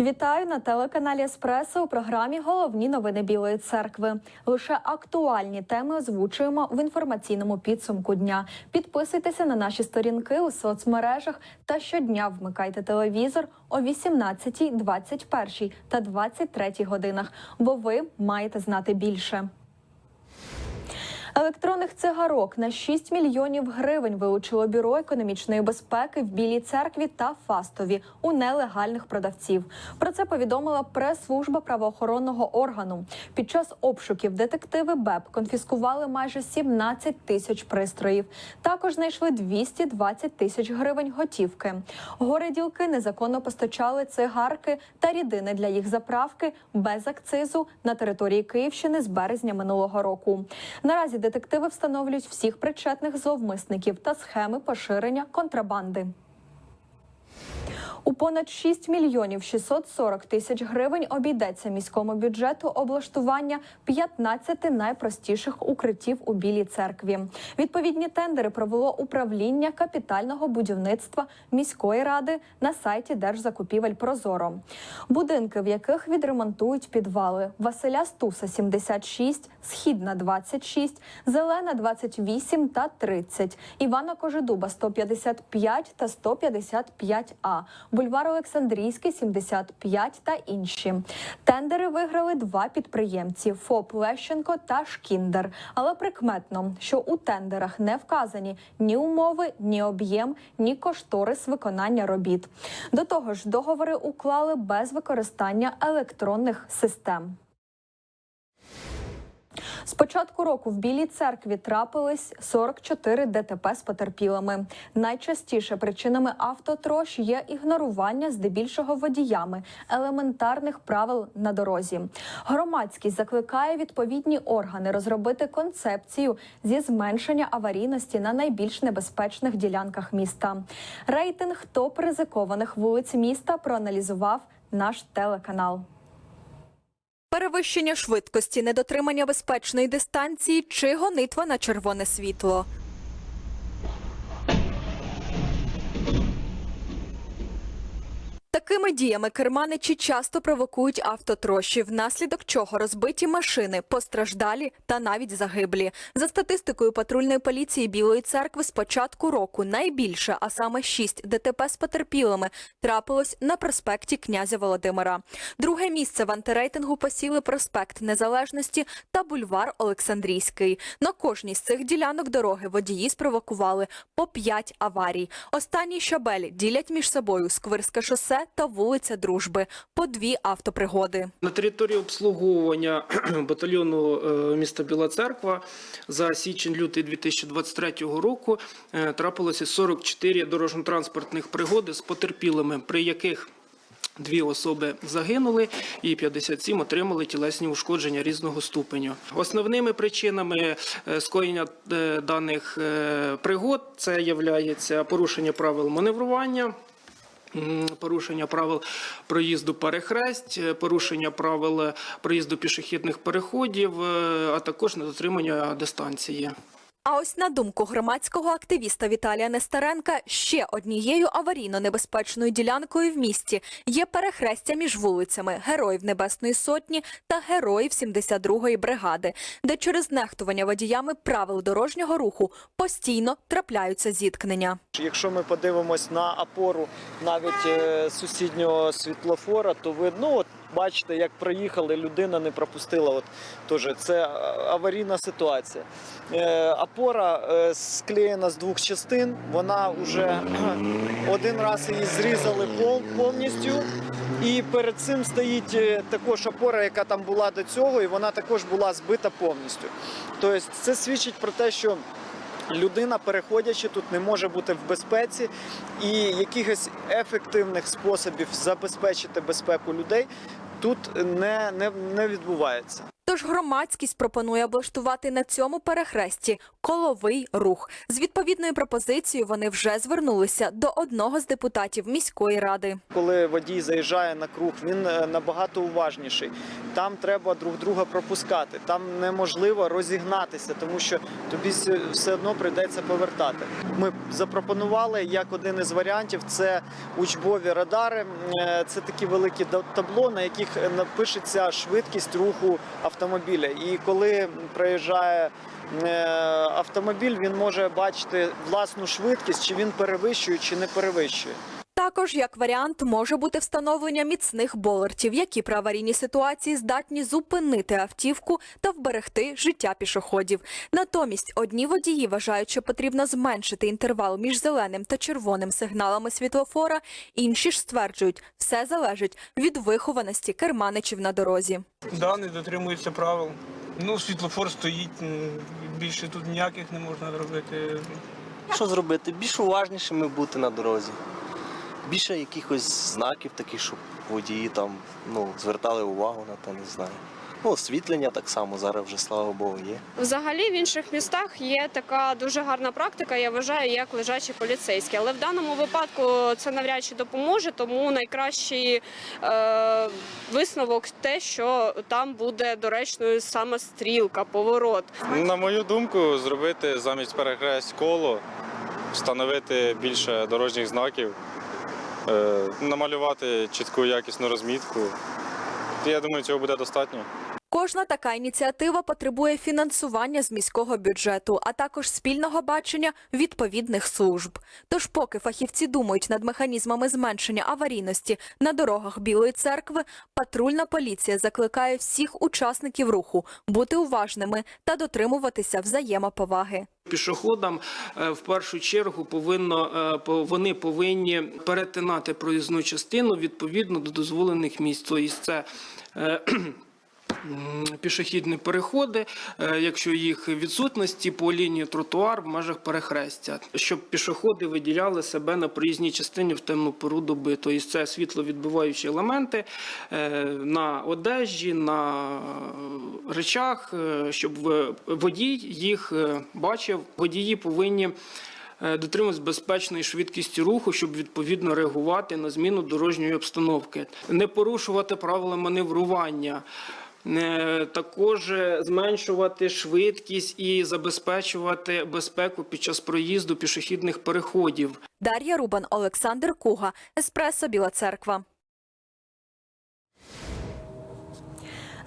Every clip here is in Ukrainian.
Вітаю на телеканалі Еспресо у програмі Головні новини Білої церкви. Лише актуальні теми озвучуємо в інформаційному підсумку дня. Підписуйтеся на наші сторінки у соцмережах та щодня вмикайте телевізор о 18, 21 та 23 годинах, бо ви маєте знати більше. Електронних цигарок на 6 мільйонів гривень вилучило бюро економічної безпеки в Білій церкві та Фастові у нелегальних продавців. Про це повідомила прес-служба правоохоронного органу. Під час обшуків детективи БЕП конфіскували майже 17 тисяч пристроїв. Також знайшли 220 тисяч гривень готівки. Горе-ділки незаконно постачали цигарки та рідини для їх заправки без акцизу на території Київщини з березня минулого року. Наразі детективи встановлюють всіх причетних зловмисників та схеми поширення контрабанди. У понад 6 мільйонів 640 тисяч гривень обійдеться міському бюджету облаштування 15 найпростіших укриттів у Білій церкві. Відповідні тендери провело управління капітального будівництва міської ради на сайті Держзакупівель Прозоро. Будинки, в яких відремонтують підвали Василя Стуса 76, Східна 26, Зелена 28 та 30, Івана Кожедуба 155 та 155А, Бульвар Олександрійський 75 та інші. Тендери виграли два підприємці ФОП Лещенко та Шкіндер. Але прикметно, що у тендерах не вказані ні умови, ні об'єм, ні кошторис виконання робіт. До того ж, договори уклали без використання електронних систем. З початку року в Білій церкві трапились 44 ДТП з потерпілими. Найчастіше причинами автотрош є ігнорування здебільшого водіями елементарних правил на дорозі. Громадськість закликає відповідні органи розробити концепцію зі зменшення аварійності на найбільш небезпечних ділянках міста. Рейтинг топ ризикованих вулиць міста проаналізував наш телеканал. Перевищення швидкості, недотримання безпечної дистанції чи гонитва на червоне світло. Такими діями керманичі часто провокують автотрощі, внаслідок чого розбиті машини, постраждалі та навіть загиблі. За статистикою патрульної поліції Білої церкви з початку року найбільше, а саме 6 ДТП з потерпілими, трапилось на проспекті князя Володимира. Друге місце в антирейтингу посіли проспект Незалежності та бульвар Олександрійський. На кожній з цих ділянок дороги водії спровокували по 5 аварій. Останні щабелі ділять між собою Сквирське шосе та вулиця Дружби по дві автопригоди. На території обслуговування батальйону е, міста Біла Церква за січень-лютий 2023 року е, трапилося 44 дорожньо-транспортних пригоди з потерпілими, при яких Дві особи загинули і 57 отримали тілесні ушкодження різного ступеню. Основними причинами е, скоєння даних пригод це є порушення правил маневрування. Порушення правил проїзду перехресть, е, порушення правил е, проїзду пішохідних переходів, е, а також недотримання дистанції. А ось на думку громадського активіста Віталія Нестеренка, ще однією аварійно небезпечною ділянкою в місті є перехрестя між вулицями Героїв Небесної Сотні та Героїв 72-ї бригади, де через нехтування водіями правил дорожнього руху постійно трапляються зіткнення. Якщо ми подивимось на опору навіть е, сусіднього світлофора, то видно, от бачите, як проїхали, людина не пропустила. От теж це е, аварійна ситуація. Е, Опора е, склеєна з двох частин. Вона вже один раз її зрізали пов- повністю. І перед цим стоїть е, також опора, яка там була до цього, і вона також була збита повністю. Тобто це свідчить про те, що людина, переходячи тут, не може бути в безпеці, і якихось ефективних способів забезпечити безпеку людей тут не, не, не відбувається. Тож громадськість пропонує облаштувати на цьому перехресті коловий рух. З відповідною пропозицією вони вже звернулися до одного з депутатів міської ради. Коли водій заїжджає на круг, він е, набагато уважніший. Там треба друг друга пропускати. Там неможливо розігнатися, тому що тобі все одно прийдеться повертати. Ми запропонували як один із варіантів це учбові радари. Е, Це такі великі табло, на яких напишеться швидкість руху автомобіля. І коли проїжджає е, автомобіль, він може бачити власну швидкість, чи він перевищує, чи не перевищує. Також як варіант може бути встановлення міцних болертів, які при аварійній ситуації здатні зупинити автівку та вберегти життя пішоходів. Натомість одні водії вважають, що потрібно зменшити інтервал між зеленим та червоним сигналами світлофора. Інші ж стверджують, все залежить від вихованості керманичів на дорозі. Да, не дотримуються правил. Ну, світлофор стоїть, більше тут ніяких не можна зробити. Що зробити? Більш уважнішими бути на дорозі. Більше якихось знаків таких, щоб водії там ну, звертали увагу на те, не знаю. Ну, освітлення так само зараз вже, слава Богу, є. Взагалі в інших містах є така дуже гарна практика, я вважаю, як лежачі поліцейські. Але в даному випадку це навряд чи допоможе, тому найкращий е, висновок те, що там буде доречною саме стрілка, поворот. На мою думку, зробити замість перехресть коло, встановити більше дорожніх знаків, намалювати чітку якісну розмітку. Я думаю, цього буде достатньо. Кожна така ініціатива потребує фінансування з міського бюджету, а також спільного бачення відповідних служб. Тож, поки фахівці думають над механізмами зменшення аварійності на дорогах Білої церкви, патрульна поліція закликає всіх учасників руху бути уважними та дотримуватися взаємоповаги. Пішоходам е, в першу чергу повинно е, вони повинні перетинати проїзну частину відповідно до дозволених місць. Тобто це е, пішохідні переходи, е, якщо їх відсутності по лінії тротуар в межах перехрестя, щоб пішоходи виділяли себе на проїзній частині в темну пору доби. Тобто це світловідбиваючі елементи е, на одежі, на речах, е, щоб водій їх бачив. Водії повинні дотримуватися безпечної швидкості руху, щоб відповідно реагувати на зміну дорожньої обстановки, не порушувати правила маневрування. Е, Також зменшувати швидкість і забезпечувати безпеку під час проїзду пішохідних переходів. Дар'я Рубан, Олександр Куга, Еспресо Біла Церква.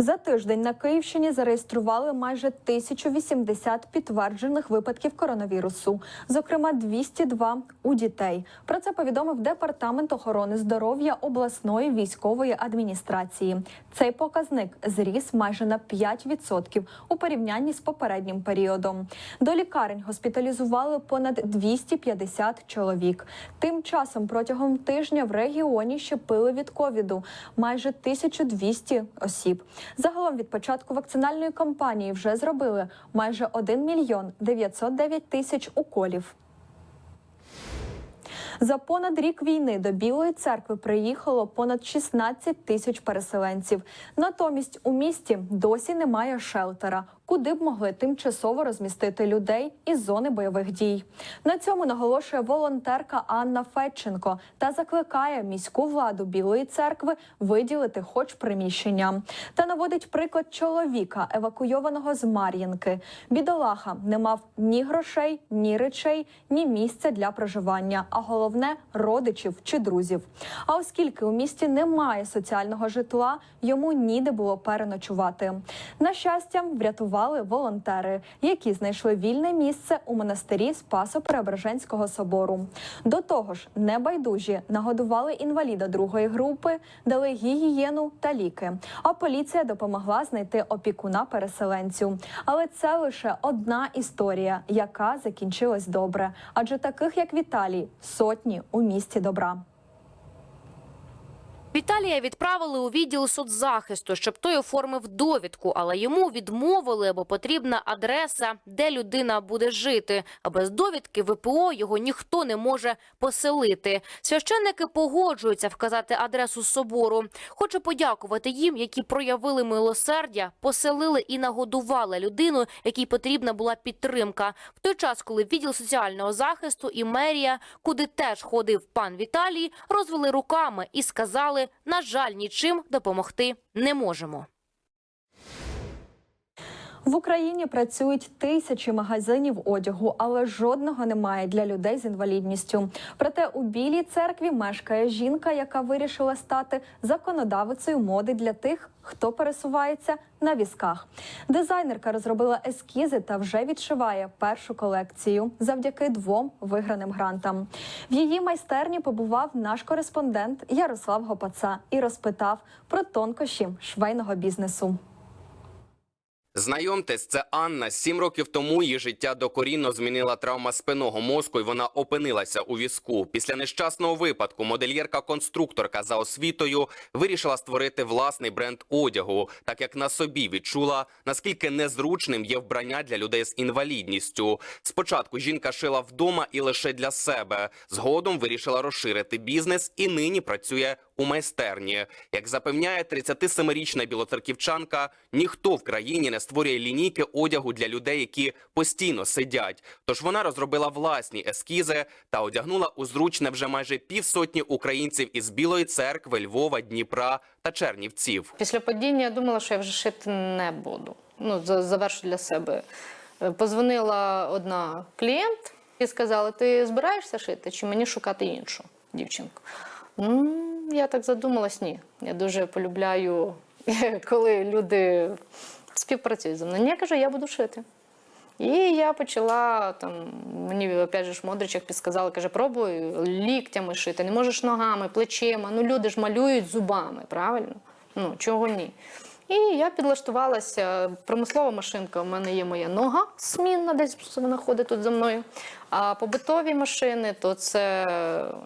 За тиждень на Київщині зареєстрували майже 1080 підтверджених випадків коронавірусу, зокрема 202 у дітей. Про це повідомив департамент охорони здоров'я обласної військової адміністрації. Цей показник зріс майже на 5% у порівнянні з попереднім періодом. До лікарень госпіталізували понад 250 чоловік. Тим часом протягом тижня в регіоні щепили від ковіду майже 1200 осіб. Загалом від початку вакцинальної кампанії вже зробили майже 1 мільйон 909 тисяч уколів. За понад рік війни до Білої церкви приїхало понад 16 тисяч переселенців. Натомість у місті досі немає шелтера, куди б могли тимчасово розмістити людей із зони бойових дій. На цьому наголошує волонтерка Анна Федченко та закликає міську владу Білої церкви виділити хоч приміщення. Та наводить приклад чоловіка, евакуйованого з Мар'їнки. Бідолаха не мав ні грошей, ні речей, ні місця для проживання, а головне родичів чи друзів. А оскільки у місті немає соціального житла, йому ніде було переночувати. На щастя, врятували волонтери, які знайшли вільне місце у монастирі Спасо-Преображенського собору. До того ж, небайдужі нагодували інваліда другої групи, дали гігієну та ліки. А поліція допомогла знайти опікуна переселенцю. Але це лише одна історія, яка закінчилась добре. Адже таких як Віталій сотні у місті добра. Віталія відправили у відділ соцзахисту, щоб той оформив довідку, але йому відмовили, бо потрібна адреса, де людина буде жити. А без довідки ВПО його ніхто не може поселити. Священники погоджуються вказати адресу собору. Хочу подякувати їм, які проявили милосердя, поселили і нагодували людину, якій потрібна була підтримка. В той час, коли відділ соціального захисту і мерія, куди теж ходив пан Віталій, розвели руками і сказали: на жаль, нічим допомогти не можемо. В Україні працюють тисячі магазинів одягу, але жодного немає для людей з інвалідністю. Проте у білій церкві мешкає жінка, яка вирішила стати законодавицею моди для тих, хто пересувається на візках. Дизайнерка розробила ескізи та вже відшиває першу колекцію завдяки двом виграним грантам. В її майстерні побував наш кореспондент Ярослав Гопаца і розпитав про тонкощі швейного бізнесу. Знайомтесь, це Анна. Сім років тому її життя докорінно змінила травма спинного мозку, і вона опинилася у візку. Після нещасного випадку модельєрка-конструкторка за освітою вирішила створити власний бренд одягу, так як на собі відчула, наскільки незручним є вбрання для людей з інвалідністю. Спочатку жінка шила вдома і лише для себе. Згодом вирішила розширити бізнес і нині працює у майстерні. Як запевняє 37-річна білоцерківчанка, ніхто в країні не створює лінійки одягу для людей, які постійно сидять. Тож вона розробила власні ескізи та одягнула у зручне вже майже півсотні українців із Білої церкви, Львова, Дніпра та Чернівців. Після падіння я думала, що я вже шити не буду. Ну, за- завершу для себе. Е, Позвонила одна клієнт і сказала: ти збираєшся шити чи мені шукати іншу дівчинку? Я так задумалась, ні. Я дуже полюбляю, коли люди співпрацюють зі мною. Я кажу, я буду шити. І я почала там, мені опять же ж Модричак підсказала, каже, пробуй ліктями шити, не можеш ногами, плечима. Ну люди ж малюють зубами, правильно? Ну чого ні? І я підлаштувалася. Промислова машинка, у мене є моя нога смінна, десь вона ходить тут за мною. А побутові машини то це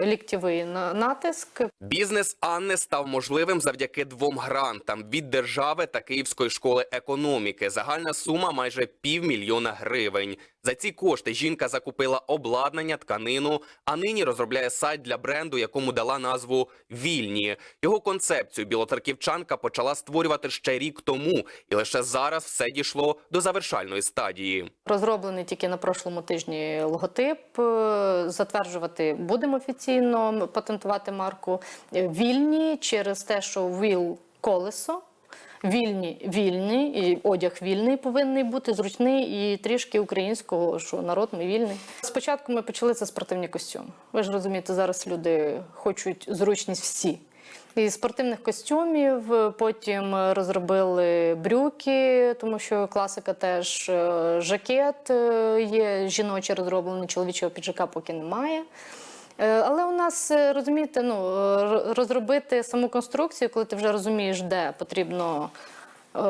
ліктєвий на- натиск, Бізнес Анни став можливим завдяки двом грантам від держави та Київської школи економіки. Загальна сума майже півмільйона гривень. За ці кошти жінка закупила обладнання, тканину, а нині розробляє сайт для бренду, якому дала назву Вільні. Його концепцію білоцерківчанка почала створювати ще рік тому, і лише зараз все дійшло до завершальної стадії. Розроблений тільки на прошлому тижні логотип. Е, Затверджувати будемо офіційно, патентувати марку Е, вільні через те, що віл колесо. Вільні, вільний, і одяг вільний повинен бути, зручний і трішки українського, що народ ми вільний. Спочатку ми почали це спортивні костюми. Ви ж розумієте, зараз люди хочуть зручність всі. І спортивних костюмів, потім розробили брюки, тому що класика теж е, жакет е, є жіночий розроблений, чоловічого піджака поки немає. Е, Але у нас, е, розумієте, ну, е, розробити саму конструкцію, коли ти вже розумієш, де потрібно е,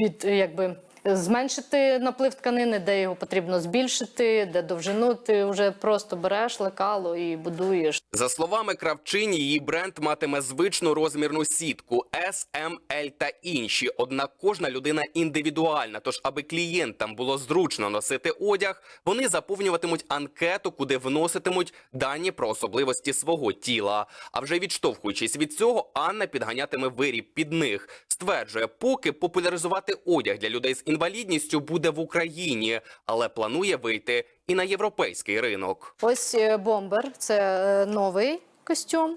від, якби, зменшити наплив тканини, де його потрібно збільшити, де довжину ти вже просто береш лекало і будуєш. За словами кравчині, її бренд матиме звичну розмірну сітку S, M, L та інші. Однак кожна людина індивідуальна. Тож, аби клієнтам було зручно носити одяг, вони заповнюватимуть анкету, куди вноситимуть дані про особливості свого тіла. А вже відштовхуючись від цього, Анна підганятиме виріб під них. Стверджує, поки популяризувати одяг для людей з інвалідністю буде в Україні, але планує вийти і на європейський ринок. Ось е, бомбер це е, новий костюм,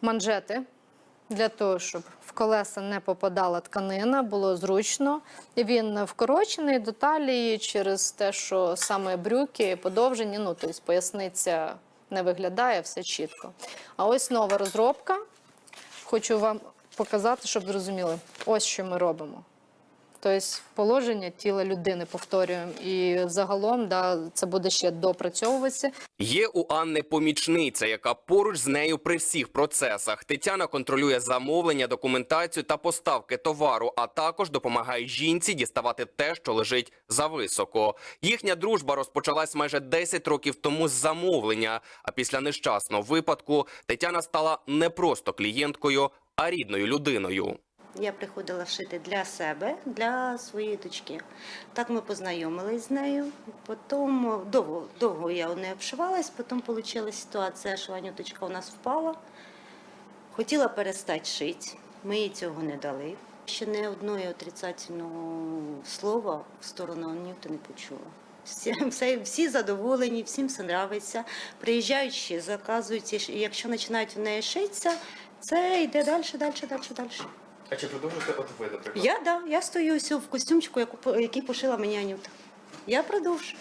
манжети. Для того, щоб в колеса не попадала тканина, було зручно. Він вкорочений до талії через те, що саме брюки подовжені, ну тобто поясниця не виглядає, все чітко. А ось нова розробка. Хочу вам показати, щоб зрозуміли. Ось що ми робимо. Тобто положення тіла людини повторюємо. І загалом да, це буде ще допрацьовуватися. Є у Анни помічниця, яка поруч з нею при всіх процесах. Тетяна контролює замовлення, документацію та поставки товару, а також допомагає жінці діставати те, що лежить зависоко. Їхня дружба розпочалась майже 10 років тому з замовлення. А після нещасного випадку Тетяна стала не просто клієнткою, а рідною людиною. Я приходила шити для себе, для своєї дочки. Так ми познайомились з нею. Потім довго, довго я у неї обшивалась, потім вийшла ситуація, що Анюточка у нас впала. Хотіла перестати шити, ми їй цього не дали. Ще не одної отрицательного слова в сторону Анюти не почула. Всі, все, всі задоволені, всім все подобається. Приїжджають ще, заказують, і якщо починають у неї шитися, це йде далі, далі, далі, далі. А чи продовжуєте от ви, наприклад? Я да, я стою ось в костюмчику, яку по- який пошила мені Анюта. Я продовжую.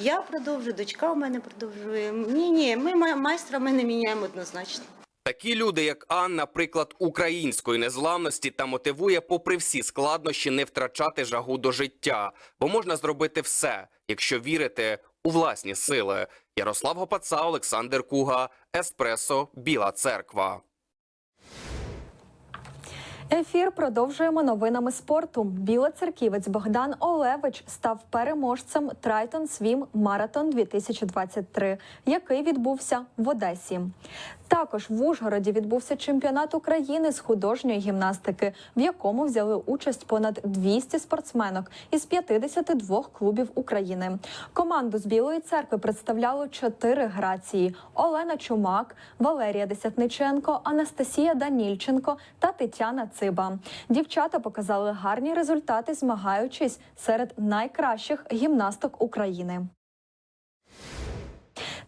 Я продовжую, дочка у мене продовжує. Ні, ні, ми ма- майстра ми не міняємо однозначно. Такі люди, як Анна, приклад української незламності та мотивує, попри всі складнощі, не втрачати жагу до життя, бо можна зробити все, якщо вірити у власні сили. Ярослав Гопаца, Олександр Куга, Еспресо, Біла Церква. Ефір продовжуємо новинами спорту. Білоцерківець Богдан Олевич став переможцем Трайтон Свім Маратон 2023, який відбувся в Одесі. Також в Ужгороді відбувся чемпіонат України з художньої гімнастики, в якому взяли участь понад 200 спортсменок із 52 клубів України. Команду з Білої церкви представляло чотири грації: Олена Чумак, Валерія Десятниченко, Анастасія Данільченко та Тетяна Циба. Дівчата показали гарні результати, змагаючись серед найкращих гімнасток України.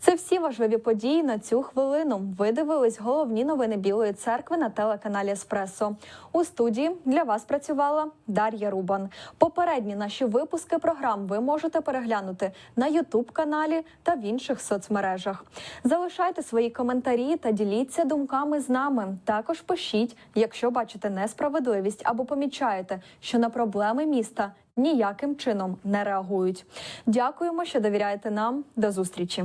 Це всі важливі події на цю хвилину. Ви дивились головні новини Білої церкви на телеканалі Еспресо. У студії для вас працювала Дар'я Рубан. Попередні наші випуски програм ви можете переглянути на Ютуб каналі та в інших соцмережах. Залишайте свої коментарі та діліться думками з нами. Також пишіть, якщо бачите несправедливість або помічаєте, що на проблеми міста ніяким чином не реагують. Дякуємо, що довіряєте нам. До зустрічі.